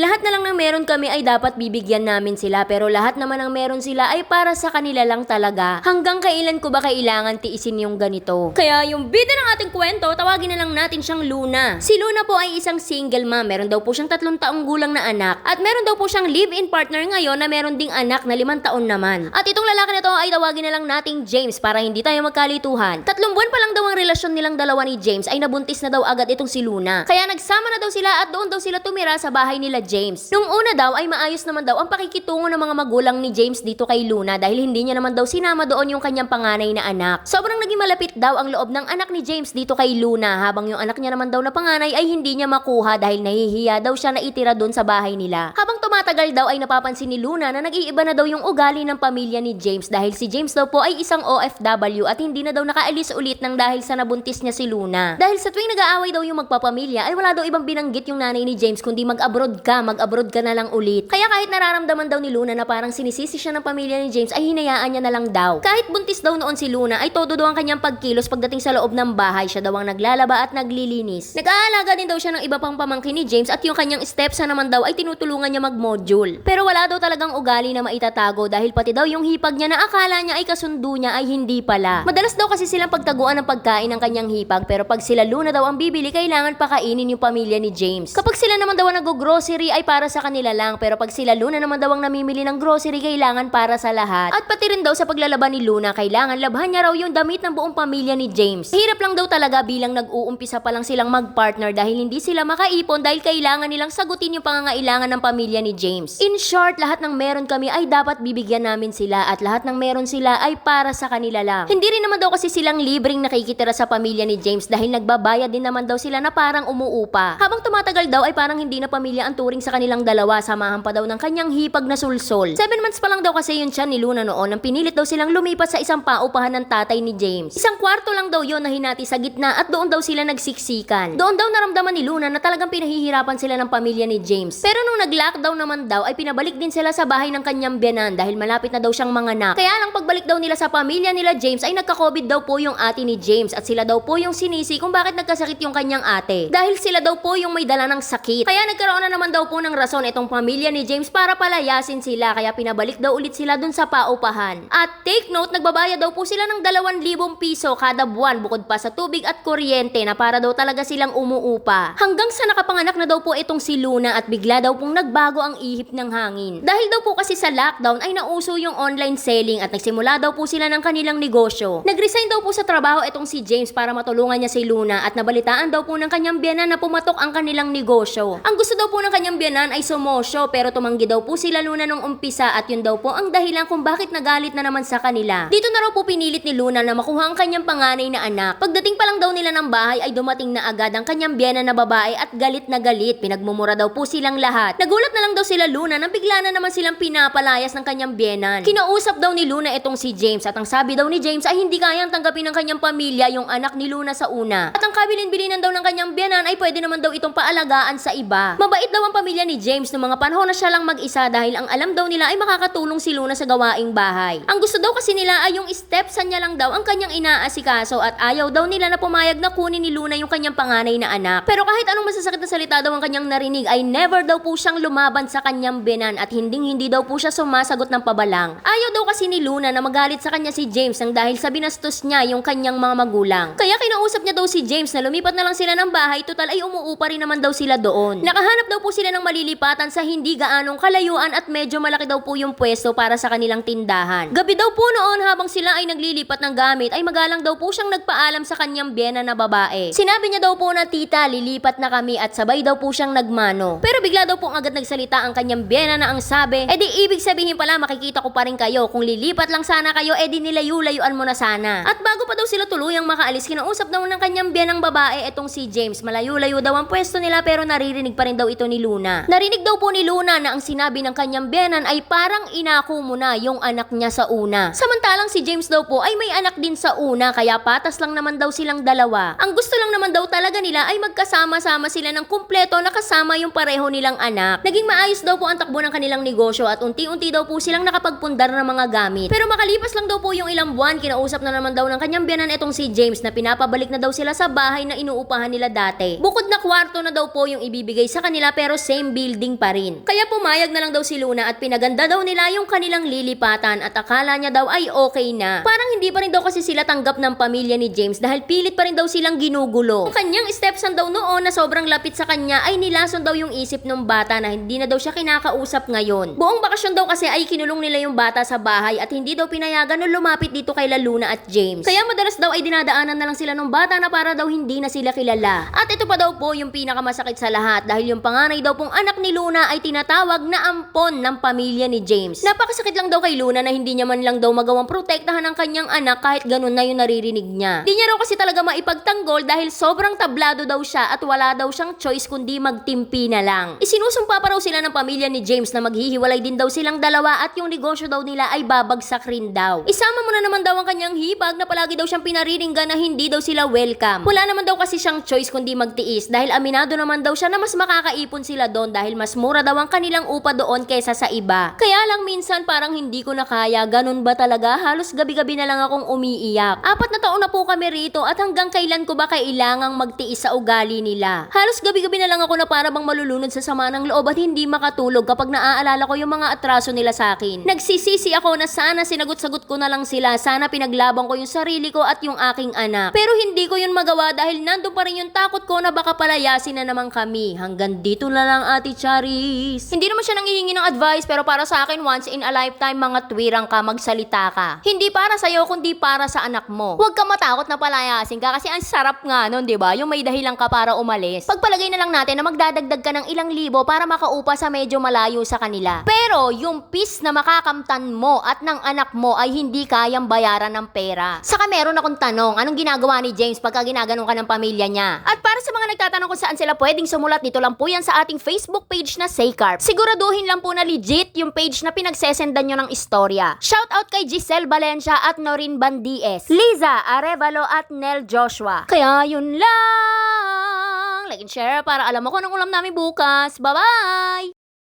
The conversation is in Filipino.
Lahat na lang ng meron kami ay dapat bibigyan namin sila pero lahat naman ng meron sila ay para sa kanila lang talaga. Hanggang kailan ko ba kailangan tiisin yung ganito? Kaya yung bida ng ating kwento, tawagin na lang natin siyang Luna. Si Luna po ay isang single mom. Meron daw po siyang tatlong taong gulang na anak. At meron daw po siyang live-in partner ngayon na meron ding anak na limang taon naman. At itong lalaki na to ay tawagin na lang nating James para hindi tayo magkalituhan. Tatlong buwan pa lang daw ang relasyon nilang dalawa ni James ay nabuntis na daw agad itong si Luna. Kaya nagsama na daw sila at doon daw sila tumira sa bahay nila James. Nung una daw ay maayos naman daw ang pakikitungo ng mga magulang ni James dito kay Luna dahil hindi niya naman daw sinama doon yung kanyang panganay na anak. Sobrang naging malapit daw ang loob ng anak ni James dito kay Luna habang yung anak niya naman daw na panganay ay hindi niya makuha dahil nahihiya daw siya na itira doon sa bahay nila. Habang tumatagal daw ay napapansin ni Luna na nag-iiba na daw yung ugali ng pamilya ni James dahil si James daw po ay isang OFW at hindi na daw nakaalis ulit ng dahil sa nabuntis niya si Luna. Dahil sa tuwing nag-aaway daw yung magpapamilya ay wala daw ibang binanggit yung nanay ni James kundi mag-abroad ka, mag-abroad ka na lang ulit. Kaya kahit nararamdaman daw ni Luna na parang sinisisi siya ng pamilya ni James ay hinayaan niya na lang daw. Kahit buntis daw noon si Luna ay todo daw ang kanyang pagkilos pagdating sa loob ng bahay. Siya daw ang naglalaba at naglilinis. Nag-aalaga din daw siya ng iba pang pamangkin ni James at yung kanyang stepson naman daw ay tinutulungan niya mag-module. Pero wala daw talagang ugali na maitatago dahil pati daw yung hipag niya na akala niya ay kasundo niya ay hindi pala. Madalas daw kasi silang pagtaguan ng pagkain ng kanyang hipag pero pag sila Luna daw ang bibili kailangan pakainin yung pamilya ni James. Kapag sila naman daw ang nag-grocery ay para sa kanila lang pero pag sila Luna naman daw ang namimili ng grocery kailangan para sa lahat. At pati rin daw sa paglalaban ni Luna kailangan labhan niya raw yung damit ng buong pamilya ni James. Hirap lang daw talaga bilang nag-uumpisa pa lang silang mag-partner dahil hindi sila makaipon dahil kailangan nilang sagutin yung pangangailangan ng pamilya ni James. In short, lahat ng meron kami ay dapat bibigyan namin sila at lahat ng meron sila ay para sa kanila lang. Hindi rin naman daw kasi silang libreng nakikitira sa pamilya ni James dahil nagbabayad din naman daw sila na parang umuupa. Habang tumatagal daw ay parang hindi na pamilya ang turing sa kanilang dalawa, samahan pa daw ng kanyang hipag na sulsol. Seven months pa lang daw kasi yun siya ni Luna noon nang pinilit daw silang lumipat sa isang paupahan ng tatay ni James. Isang kwarto lang daw yon na hinati sa gitna at doon daw sila nagsiksikan. Doon daw naramdaman ni Luna na talagang pinahihirapan sila ng pamilya ni James. Pero nung nag-lockdown naman daw ay pinabalik din sila sa bahay ng kanyang biyanan dahil malapit na daw siyang manganak. Kaya lang pagbalik daw nila sa pamilya nila James ay nagka-COVID daw po yung ate ni James at sila daw po yung sinisi kung bakit nagkasakit yung kanyang ate. Dahil sila daw po yung may dala ng sakit. Kaya nagkaroon na naman daw po ng rason itong pamilya ni James para palayasin sila kaya pinabalik daw ulit sila dun sa paupahan. At take note, nagbabayad daw po sila ng 2,000 piso kada buwan bukod pa sa tubig at kuryente na para daw talaga silang umuupa. Hanggang sa nakapanganak na daw po itong si Luna at bigla daw pong nagbago ang ihip ng hangin. Dahil daw po kasi sa lockdown ay nauso yung online selling at nagsimula daw po sila ng kanilang negosyo. Nag-resign daw po sa trabaho itong si James para matulungan niya si Luna at nabalitaan daw po ng kanyang biyanan na pumatok ang kanilang negosyo. Ang gusto daw po ng kanyang biyanan ay sumosyo pero tumanggi daw po sila Luna nung umpisa at yun daw po ang dahilan kung bakit nagalit na naman sa kanila. Dito na raw po pinilit ni Luna na makuha ang kanyang panganay na anak. Pagdating pa lang daw nila ng bahay ay dumating na agad ang kanyang biyanan na babae at galit na galit. Pinagmumura daw po silang lahat. Nagulat na lang daw sila Luna nang bigla na naman silang pinapalayas ng kanyang biyanan. Kinausap daw ni Luna itong si James at ang sabi daw ni James ay hindi kayang tanggapin ng kanyang pamilya yung anak ni Luna sa una. At ang kabilin-bilinan daw ng kanyang biyanan ay pwede naman daw itong paalagaan sa iba. Mabait daw ang pamilya ni James noong mga panahon na siya lang mag-isa dahil ang alam daw nila ay makakatulong si Luna sa gawaing bahay. Ang gusto daw kasi nila ay yung stepson niya lang daw ang kanyang inaasikaso at ayaw daw nila na pumayag na kunin ni Luna yung kanyang panganay na anak. Pero kahit anong masasakit na salita daw ang kanyang narinig ay never daw po siyang lumaban sa kanyang binan at hinding hindi daw po siya sumasagot ng pabalang. Ayaw daw kasi ni Luna na magalit sa kanya si James nang dahil sa binastos niya yung kanyang mga magulang. Kaya kinausap niya daw si James na lumipat na lang sila ng bahay total ay umuupa rin naman daw sila doon. Nakahanap daw po sila ng malilipatan sa hindi gaanong kalayuan at medyo malaki daw po yung pwesto para sa kanilang tindahan. Gabi daw po noon habang sila ay naglilipat ng gamit ay magalang daw po siyang nagpaalam sa kanyang biyena na babae. Sinabi niya daw po na tita lilipat na kami at sabay daw po siyang nagmano. Pero bigla daw po agad nagsalita ang kanyang biyena na ang sabi, edi ibig sabihin pala makikita ko pa rin kayo kung lilipat lang sana kayo edi nilayo-layuan mo na sana. At bago pa daw sila tuluyang makaalis kinausap daw ng kanyang biyenang babae itong si James. Malayo-layo daw ang pwesto nila pero naririnig pa rin daw ito ni Luna. Narinig daw po ni Luna na ang sinabi ng kanyang biyenan ay parang inako mo na yung anak niya sa una. Samantalang si James daw po ay may anak din sa una kaya patas lang naman daw silang dalawa. Ang gusto lang naman daw talaga nila ay magkasama-sama sila ng kumpleto na kasama yung pareho nilang anak. Naging maayos Maayos daw po ang takbo ng kanilang negosyo at unti-unti daw po silang nakapagpundar ng mga gamit. Pero makalipas lang daw po yung ilang buwan, kinausap na naman daw ng kanyang biyanan itong si James na pinapabalik na daw sila sa bahay na inuupahan nila dati. Bukod na kwarto na daw po yung ibibigay sa kanila pero same building pa rin. Kaya pumayag na lang daw si Luna at pinaganda daw nila yung kanilang lilipatan at akala niya daw ay okay na. Parang hindi pa rin daw kasi sila tanggap ng pamilya ni James dahil pilit pa rin daw silang ginugulo. Ang kanyang stepson daw noon na sobrang lapit sa kanya ay nilason daw yung isip ng bata na hindi na daw siya kinakausap ngayon. Buong bakasyon daw kasi ay kinulong nila yung bata sa bahay at hindi daw pinayagan na lumapit dito kay Luna at James. Kaya madalas daw ay dinadaanan na lang sila ng bata na para daw hindi na sila kilala. At ito pa daw po yung pinakamasakit sa lahat dahil yung panganay daw pong anak ni Luna ay tinatawag na ampon ng pamilya ni James. Napakasakit lang daw kay Luna na hindi niya man lang daw magawang protektahan ng kanyang anak kahit ganun na yung naririnig niya. Di niya raw kasi talaga maipagtanggol dahil sobrang tablado daw siya at wala daw siyang choice kundi magtimpi na lang. Isinusumpa pa raw sila ng pamilya ni James na maghihiwalay din daw silang dalawa at yung negosyo daw nila ay babagsak rin daw. Isama mo na naman daw ang kanyang hipag na palagi daw siyang pinariringgan na hindi daw sila welcome. Wala naman daw kasi siyang choice kundi magtiis dahil aminado naman daw siya na mas makakaipon sila doon dahil mas mura daw ang kanilang upa doon kaysa sa iba. Kaya lang minsan parang hindi ko na kaya, ganun ba talaga? Halos gabi-gabi na lang akong umiiyak. Apat na taon na po kami rito at hanggang kailan ko ba kailangang magtiis sa ugali nila? Halos gabi-gabi na lang ako na para bang malulunod sa sama ng loob at hindi makatulog kapag naaalala ko yung mga atraso nila sa akin. Nagsisisi ako na sana sinagot-sagot ko na lang sila, sana pinaglaban ko yung sarili ko at yung aking anak. Pero hindi ko yun magawa dahil nandun pa rin yung takot ko na baka palayasin na naman kami. Hanggang dito na lang Ate Charis. Hindi naman siya nangihingi ng advice pero para sa akin once in a lifetime mga twirang ka magsalita ka. Hindi para sa'yo kundi para sa anak mo. Huwag ka matakot na palayasin ka kasi ang sarap nga nun, di ba? Yung may dahilan ka para umalis. Pagpalagay na lang natin na magdadagdag ka ng ilang libo para makaupa sa medyo malayo sa kanila. Pero yung peace na makakamtan mo at ng anak mo ay hindi kayang bayaran ng pera. Saka meron akong tanong, anong ginagawa ni James pagka ginaganon ka ng pamilya niya? At para sa mga nagtatanong kung saan sila pwedeng sumulat, dito lang po yan sa ating Facebook page na Saycarp. Siguraduhin lang po na legit yung page na pinagsesendan nyo ng istorya. Shoutout kay Giselle Valencia at Norin Bandies, Liza Arevalo at Nel Joshua. Kaya yun lang! Like and share para alam mo kung anong ulam namin bukas. Bye-bye!